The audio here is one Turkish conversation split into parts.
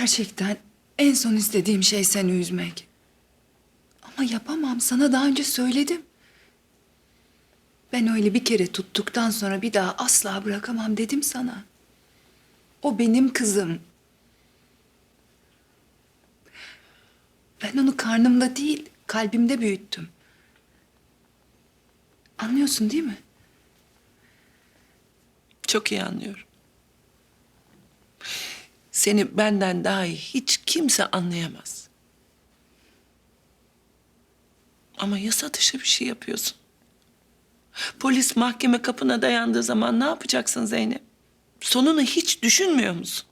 Gerçekten en son istediğim şey seni üzmek. Ama yapamam. Sana daha önce söyledim. Ben öyle bir kere tuttuktan sonra bir daha asla bırakamam dedim sana. O benim kızım. Ben onu karnımda değil, kalbimde büyüttüm. Anlıyorsun değil mi? Çok iyi anlıyorum. Seni benden daha iyi hiç kimse anlayamaz. Ama yasa dışı bir şey yapıyorsun. Polis mahkeme kapına dayandığı zaman ne yapacaksın Zeynep? Sonunu hiç düşünmüyor musun?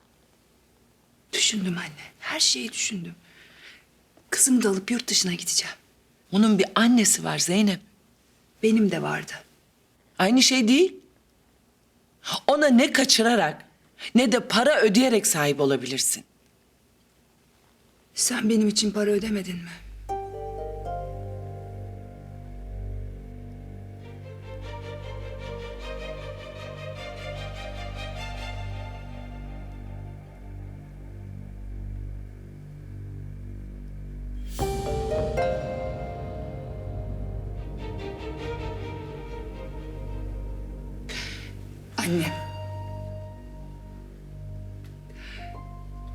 Düşündüm anne. Her şeyi düşündüm. Kızımı da alıp yurt dışına gideceğim. Onun bir annesi var Zeynep. Benim de vardı. Aynı şey değil. Ona ne kaçırarak ne de para ödeyerek sahip olabilirsin. Sen benim için para ödemedin mi? Anne.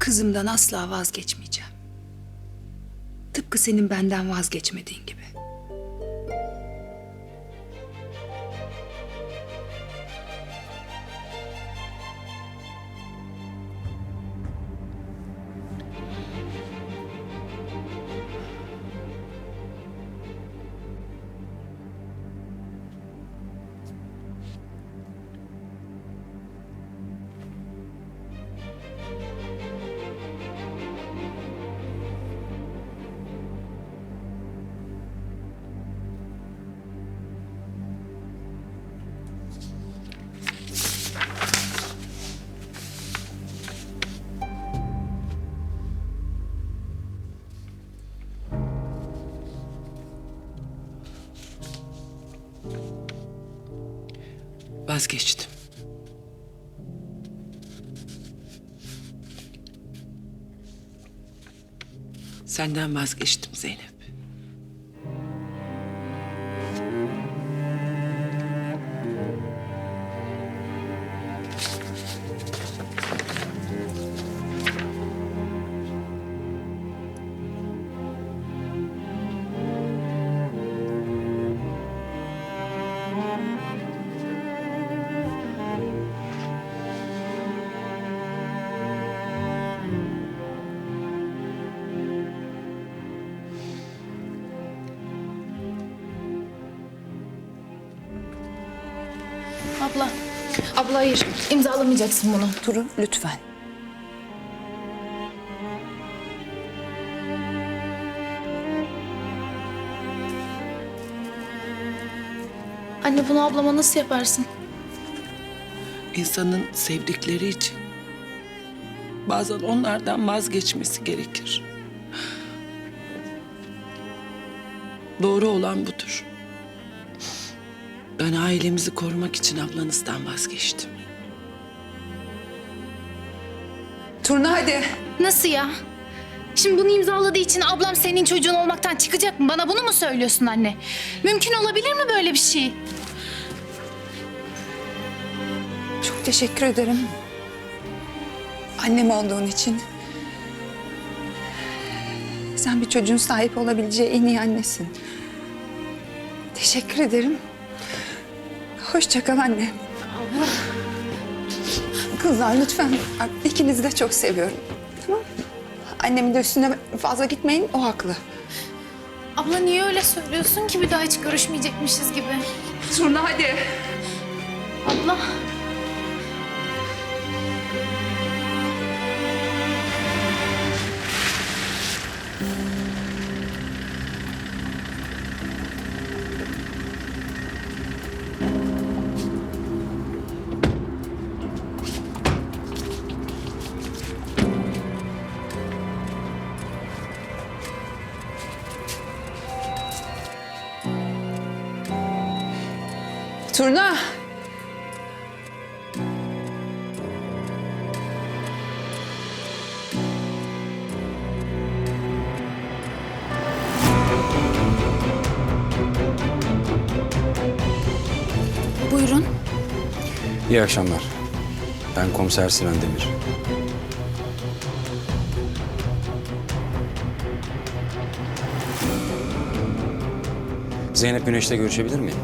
Kızımdan asla vazgeçmeyeceğim. Tıpkı senin benden vazgeçmediğin gibi. Vazgeçtim. Senden vazgeçtim Zeynep. Abla. Abla hayır. İmzalamayacaksın bunu. Duru lütfen. Anne bunu ablama nasıl yaparsın? İnsanın sevdikleri için bazen onlardan vazgeçmesi gerekir. Doğru olan budur. Ben ailemizi korumak için ablanızdan vazgeçtim. Turna hadi. Nasıl ya? Şimdi bunu imzaladığı için ablam senin çocuğun olmaktan çıkacak mı? Bana bunu mu söylüyorsun anne? Mümkün olabilir mi böyle bir şey? Çok teşekkür ederim. Annem olduğun için. Sen bir çocuğun sahip olabileceği en iyi annesin. Teşekkür ederim. Hoşça kal anne. Kızlar lütfen. Bak, İkinizi de çok seviyorum. Tamam Annemin de üstüne fazla gitmeyin. O haklı. Abla niye öyle söylüyorsun ki bir daha hiç görüşmeyecekmişiz gibi? Turna hadi. Abla. Turna. Buyurun. İyi akşamlar. Ben komiser Sinan Demir. Zeynep Güneş'le görüşebilir miyim?